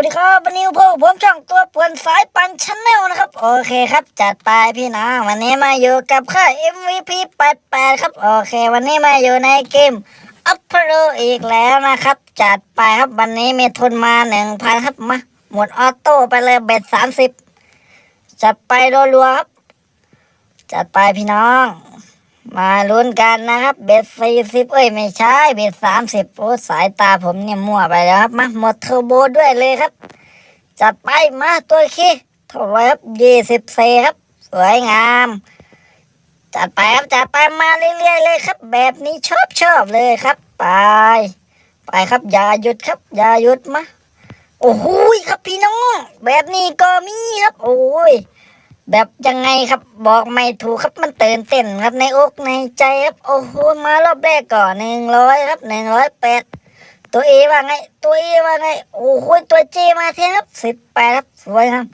วัสดีครับวันนี้พวกผมช่องตัวป่วนสายปันชแนลนะครับ โอเคครับ จัดไปพี่น้องวันนี้มาอยู่กับค่า MVP 88 ครับ โอเค วันนี้มาอยู่ในเกมอัพโรอีกแล้วนะครับ จัดไปครับวันนี้มีทุนมาหนึ่งพันครับมาหมดออโต้ไปเลยเบ็ดสามสิบจัดไปรัวๆครับ จัดไปพี่น้อง มาลุ้นกันนะครับ เบ็ดสี่สิบเอ้ยไม่ใช่เบ็ดสามสิบโอ้สายตาผมเนี่ยมั่วไปแล้วครับมาหมดเทอร์โบด้วยเลยครับ จัดไปมาตัวคีเท่าไรครับยี่สิบเซครับ สวยงาม จัดไปครับจัดไปมาเรื่อยๆเลยครับ แบบนี้ชอบชอบเลยครับ ไป ไปครับอย่าหยุดครับอย่าหยุดมาโอ้โหครับพี่น้อง แบบนี้ก็มีครับ โอ้ย แบบยังไงครับบอกไม่ถูกครับมันตื่นเต้นครับในอกในใจครับโอ้โหมารอบแรกก่อนหนึ่งร้อยครับหนึ่งร้อยแปดตัวเอว่าไง ตัวเอว่าไงโอ้โหตัวเจมาเทียนครับสิบแปดครับสวยครับ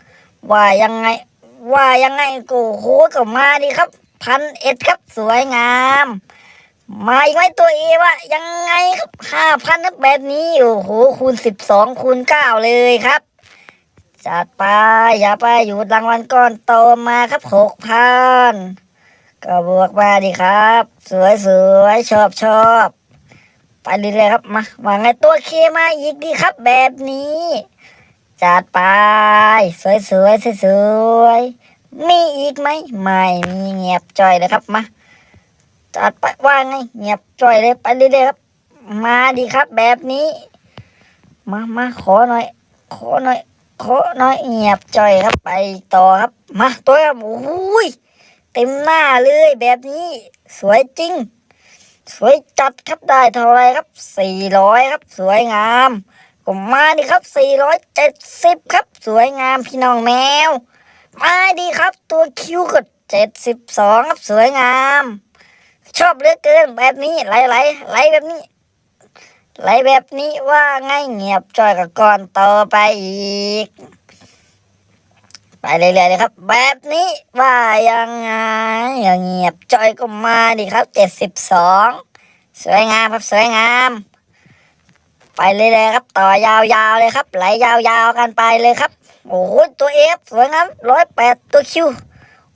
ว่ายังไง ว่ายังไงโอ้โหก็มาดีครับพันเอ็ดครับสวยงามมาอีกไหมตัวเอว่ายังไงครับห้าพันครับแบบนี้โอ้โหคูณสิบสองคูณเก้าเลยครับ จัดไปอย่าไปอยู่รางวัลก้อนโตมาครับหกพันก็บวกมาดิครับ สวยสวยชอบชอบไปเรื่อยๆครับมาว่าไงตัวเคมาอีกดีครับ แบบนี้ จัดไป สวยสวยสวยสวยมีอีกไหมไม่มีเงียบจ่อยเลยครับมาจัดไปว่าไงเงียบจ่อยเลยไปเรื่อยๆครับ มาดีครับ แบบนี้ มามาขอหน่อย ขอหน่อย ขอน้อยเงียบจ่อยครับไปต่อครับ มาตัวครับโอ้ยเต็มหน้าเลยแบบนี้สวยจริง สวยจัดครับได้เท่าไรครับสี่ร้อยครับ สวยงามก็มาดิครับสี่ร้อยเจ็ดสิบครับ สวยงามพี่น้องแมว มาดีครับ ตัวคิวก็เจ็ดสิบสองครับสวยงาม ชอบเหลือเกินแบบนี้ไหลไหลไหลแบบนี้ ไหลแบบนี้ว่าไงเงียบจ่อยกับก่อนต่อไปอีก ไปเรื่อยๆเลยครับ แบบนี้ว่ายังไงอย่างเงียบจ่อยก็มาดิครับเจ็ดสิบสองสวยงามครับสวยงาม ไปเรื่อยๆครับ ต่อยาวๆเลยครับ ไหลยาวๆกันไปเลยครับโอ้โหตัวเอฟสวยงามร้อยแปดตัวคิว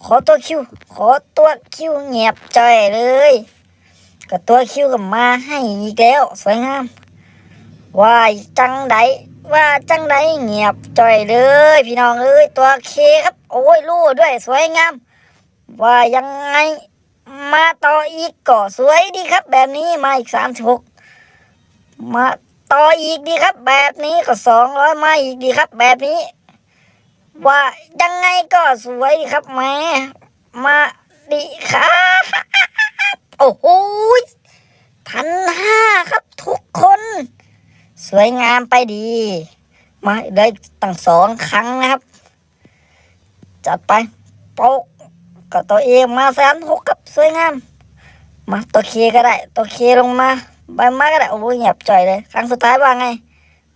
ขอตัวคิวขอตัวคิวเงียบจ่อยเลย ก็ตัวคิวก็มาให้อีกแล้ว สวยงาม ว่าจังไดว่าจังไดเงียบจ่อยเลย พี่น้องเอ้ยตัวเคครับ โอ้ยรู้ด้วยสวยงาม ว่ายังไงมาต่ออีกก็สวยดีครับ แบบนี้มาอีกสามสิบหกมาต่ออีกดีครับ แบบนี้ก็สองร้อยมาอีกดีครับ แบบนี้ ว่ายังไงก็สวยดีครับแม่มาดีครับ โอ้โหพันห้าครับทุกคน สวยงามไปดี มาได้ตั้งสองครั้งนะครับ จัดไปโป๊กก็ตัวเองมาแสนหกครับสวยงาม มาตัวเคก็ได้ ตัวเคลงมาใบมาก็ได้โอ้ยเงียบจ่อยเลย ครั้งสุดท้ายว่าไง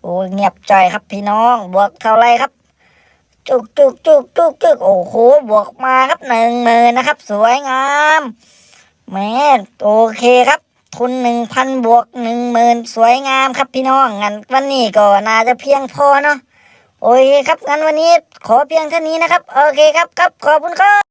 โอ้ยเงียบจ่อยครับพี่น้องบวกเท่าไรครับ จุกจุกจุกจุกจุกโอ้โหบวกมาครับหนึ่งหมื่นนะครับ สวยงาม แม่โอเคครับ ทุนหนึ่งพันบวกหนึ่งหมื่นสวยงามครับพี่น้องงั้นวันนี้ก็น่าจะเพียงพอเนาะโอเคครับงั้นวันนี้ขอเพียงเท่านี้นะครับ โอเคครับครับขอบคุณครับ